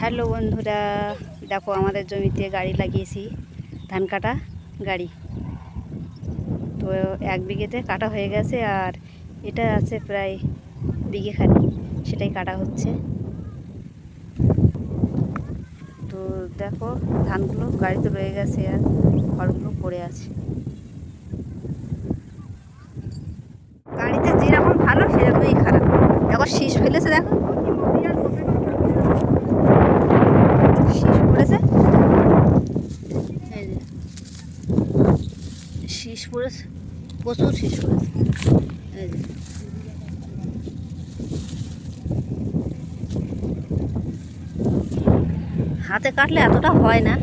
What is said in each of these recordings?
Hello বন্ধুরা, দেখো আমাদের জমিতে গাড়ি লাগিয়েছি, ধান কাটা গাড়ি। তো এক বিঘেতে কাটা হয়ে গেছে আর এটা আছে প্রায় বিঘে খানি সেটাই কাটা হচ্ছে। তো দেখো ধানগুলো গাড়িতে রয়ে গেছে আর খড়গুলো পড়ে আছে। গাড়িতে যেরকম ভালো, সেরকমই খারাপ। দেখো শীষ ফেলেছে দেখো শীষ পড়েছে এই যে শীষ পড়েছে প্রচুর শীষ পড়েছে হাতে কাটলে এতটা হয় না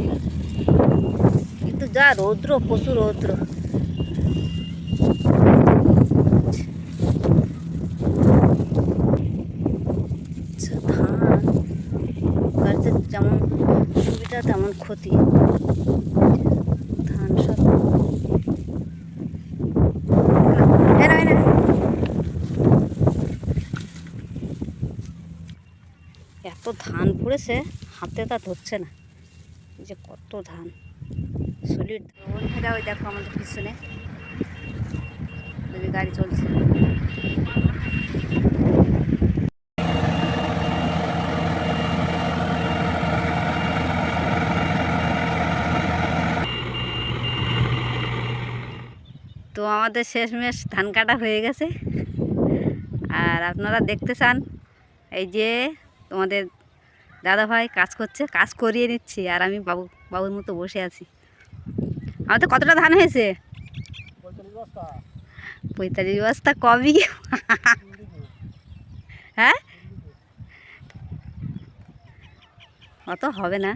কিন্তু যা রৌদ্র প্রচুর রৌদ্র। আচ্ছা, ধান গাড়িতে যেমন সুবিধা তেমন ক্ষতি। এত ধান পড়েছে, হাতে তা ধরছে না। যে কত ধান। সলিড ওই দেখো আমাদের পিছনে। গাড়ি চলছে। তো আমাদের শেষমেশ ধান কাটা হয়ে গেছে। আর আপনারা দেখতে চান, এই যে তোমাদের দাদা ভাই কাজ করছে, কাজ করিয়ে নিচ্ছি আর আমি বাবু, বাবুর মতো বসে আছি। আমাদের কতটা ধান হয়েছে? পঁয়তাল্লিশ বস্তা কবি। হ্যাঁ? অত হবে না।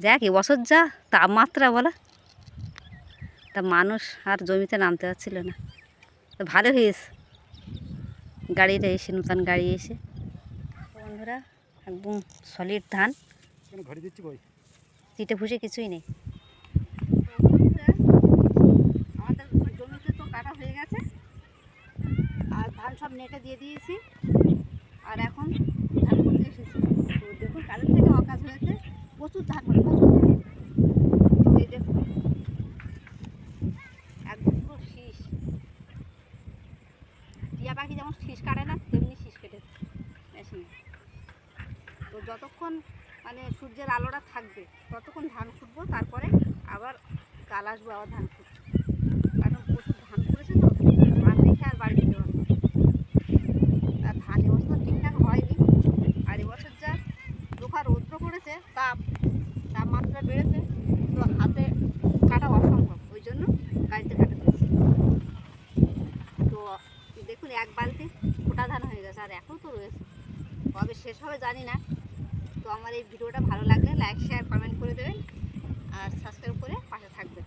দেখ এবছর যা তাপমাত্রা বলা। তা মানুষ আর জমিতে নামতে পারছিল না। ভালো হয়েছে। গাড়িটা এসে নতুন গাড়ি এসে। বন্ধুরা একদম সলিড ধান। চিটে ফুসে কিছুই নেই আমাদের জমিতে তো কাটা হয়ে গেছে আর ধান সব নেটে দিয়ে দিয়েছি। আর এখন ধান করতে এসেছি। তো দেখুন কালের থেকে অকাজ হয়েছে। প্রচুর ধান তো এই দেখুন একদম পুরো শীষ টিয়া পাখি যেমন শীষ কাটে না, তেমনি শীষ কেটে মেশিনে তো যতক্ষণ মানে সূর্যের আলোটা থাকবে, ততক্ষণ ধান ফুটবো তারপরে আবার কাল আসব আবার ধান ফুটবো কারণ প্রচুর ধান করেছে তো ধান রেখে আর বাড়ি যেতে পারব না। আর ধান এবছর ঠিকঠাক হয়নি আর এবছর যা দোকান রৌদ্র পড়েছে তাপ তাপমাত্রা বেড়েছে তো হাতে কাটা অসম্ভব ওই জন্য গাড়িতে কাটা দিয়েছি তো দেখুন, এক বালতি ফোটা ধান হয়ে গেছে, আর এখন তো রয়েছে। কবে শেষ হবে জানি না। তো আমার এই ভিডিওটা ভালো লাগলে লাইক শেয়ার কমেন্ট করে দেবেন। আর সাবস্ক্রাইব করে পাশে থাকবেন।